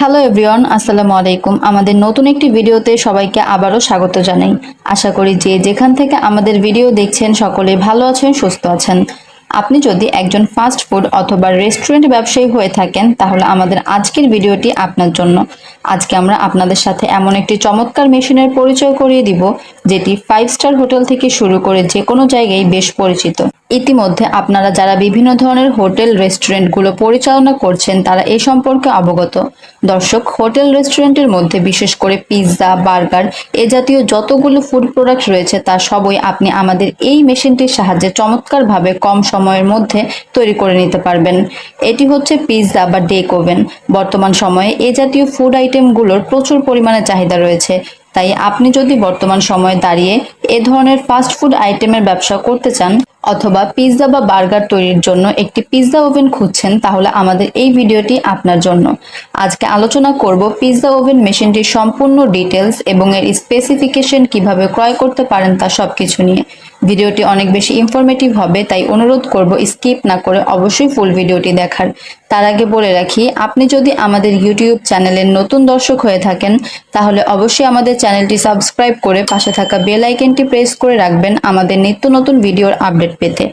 Hello everyone আসসালামু আলাইকুম। আমাদের নতুন একটি ভিডিওতে সবাইকে আবারও স্বাগত জানাই। আশা করি যে যেখান থেকে আমাদের ভিডিও দেখছেন, সকলে ভালো আছেন, সুস্থ আছেন। আপনি যদি একজন ফাস্ট ফুড অথবা রেস্টুরেন্ট ব্যবসায়ী হয়ে থাকেন, তাহলে আমাদের আজকের ভিডিওটি আপনার জন্য। আজকে আমরা আপনাদের সাথে এমন একটি চমৎকার মেশিনের পরিচয় করিয়ে দিব, যেটি ফাইভ স্টার হোটেল থেকে শুরু করে যে কোনো জায়গায় বেশ পরিচিত। ইতিমধ্যে আপনারা যারা বিভিন্ন ধরনের হোটেল, রেস্টুরেন্টগুলো পরিচালনা করছেন, তারা এ সম্পর্কে অবগত। দর্শক, হোটেল, রেস্টুরেন্টের মধ্যে বিশেষ করে পিৎজা, বার্গার এ জাতীয় যতগুলো ফুড প্রোডাক্ট রয়েছে, তা সবই আপনি আমাদের এই মেশিনটির সাহায্যে চমৎকারভাবে কম সময়ের মধ্যে তৈরি করে নিতে পারবেন। এটি হচ্ছে পিৎজা বা ডেক ওভেন। বর্তমান সময়ে এ জাতীয় ফুড আইটেমগুলোর প্রচুর পরিমাণে চাহিদা রয়েছে। তাই আপনি যদি বর্তমান সময়ে দাঁড়িয়ে এ ধরনের ফাস্ট ফুড আইটেমের ব্যবসা করতে চান অথবা পিৎজা বা বার্গার তৈরির জন্য একটি পিৎজা ওভেন খুঁজছেন, তাহলে আমাদের এই ভিডিওটি আপনার জন্য। আজকে আলোচনা করব পিৎজা ওভেন মেশিনটির সম্পূর্ণ ডিটেলস এবং এর স্পেসিফিকেশন কীভাবে ক্রয় করতে পারেন তা সব কিছু নিয়ে। ভিডিওটি অনেক বেশি ইনফরমেটিভ হবে, তাই অনুরোধ করব স্কিপ না করে অবশ্যই ফুল ভিডিওটি দেখার। তার আগে বলে রাখি, আপনি যদি আমাদের ইউটিউব চ্যানেলের নতুন দর্শক হয়ে থাকেন, তাহলে অবশ্যই আমাদের চ্যানেলটি সাবস্ক্রাইব করে পাশে থাকা বেল আইকনটি প্রেস করে রাখবেন। আমাদের নিত্য নতুন ভিডিওর আপডেট পেতে।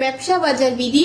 ব্যবসা বাজার বিধি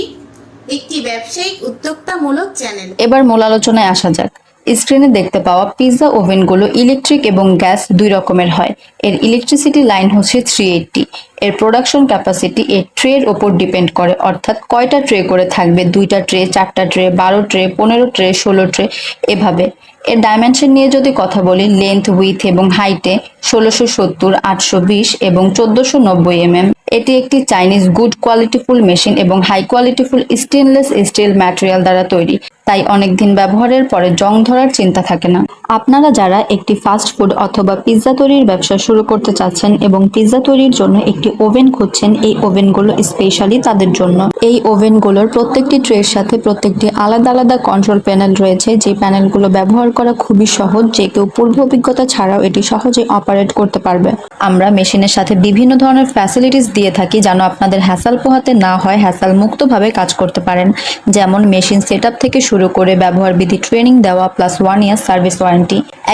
একটি ব্যবসায়িক উদ্যোক্তামূলক চ্যানেল। এবার মূল আলোচনায় আসা যাক। স্ক্রিনে দেখতে পাওয়া পিৎজা ওভেনগুলো ইলেকট্রিক এবং গ্যাস দুই রকমের হয়। এর ইলেকট্রিসিটি লাইন হচ্ছে থ্রি এইটটি এর প্রোডাকশন ক্যাপাসিটি এর ট্রের ওপর ডিপেন্ড করে। অর্থাৎ কয়টা ট্রে করে থাকবে? দুইটা ট্রে চারটা ট্রে বারো ট্রে পনেরো ট্রে ষোলো ট্রে এভাবে। এর ডাইমেনশন নিয়ে যদি কথা বলি লেন্থ উইথ এবং হাইটে ষোলোশো সত্তর, আটশো বিশ এবং চোদ্দশো নব্বই এমএম এটি একটি চাইনিজ গুড কোয়ালিটিফুল মেশিন এবং high qualityful stainless steel material দ্বারা তৈরি। তাই অনেক দিন ব্যবহারের পরে জং ধরার চিন্তা থাকে না। আপনারা যারা একটি ফাস্ট ফুড অথবা পিৎজা তৈরির ব্যবসা শুরু করতে চাচ্ছেন এবং পিৎজা তৈরির জন্য একটি ওভেন খুঁজছেন, এই ওভেনগুলো স্পেশালি তাদের জন্য। এই ওভেনগুলোর প্রত্যেকটি ট্রের সাথে প্রত্যেকটি আলাদা আলাদা কন্ট্রোল প্যানেল রয়েছে। যে প্যানেলগুলো ব্যবহার করা খুবই সহজ, যে কেউ পূর্ব অভিজ্ঞতা ছাড়াও এটি সহজে অপারেট করতে পারবে। আমরা মেশিনের সাথে বিভিন্ন ধরনের ফ্যাসিলিটিস দিয়ে থাকি যেন আপনাদের হ্যাসাল পোহাতে না হয় হ্যাসাল মুক্তভাবে কাজ করতে পারেন। যেমন মেশিন সেট থেকে শুরু করে ব্যবহার বিধি ট্রেনিং দেওয়া plus one year service warranty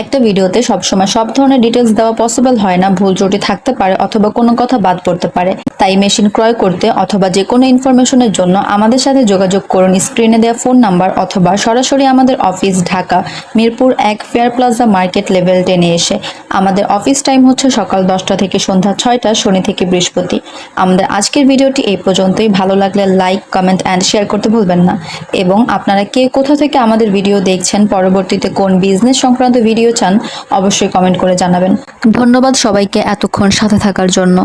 একটা ভিডিওতে সবসময় সব ধরনের ডিটেলস দেওয়া পসিবল হয় না, ভুল ত্রুটি থাকতে পারে অথবা কোনো কথা বাদ পড়তে পারে। তাই মেশিন ক্রয় করতে অথবা যে কোনো ইনফরমেশনের জন্য আমাদের সাথে যোগাযোগ করুন। স্ক্রিনে দেওয়া ফোন নাম্বার অথবা সরাসরি আমাদের অফিস ঢাকা, মিরপুর এক ফেয়ার প্লাজা মার্কেট লেভেল টেনে এসে। আমাদের অফিস টাইম হচ্ছে সকাল দশটা থেকে সন্ধ্যা ছয়টা, শনি থেকে বৃহস্পতি। আমাদের আজকের ভিডিওটি এই পর্যন্তই। ভালো লাগলে লাইক কমেন্ট অ্যান্ড শেয়ার করতে ভুলবেন না। এবং আপনারা কে কোথা থেকে আমাদের ভিডিও দেখছেন, পরবর্তীতে কোন বিজনেস সংক্রান্ত ভিডিও চান অবশ্যই কমেন্ট করে জানাবেন। ধন্যবাদ সবাইকে এতক্ষণ সাথে থাকার জন্য।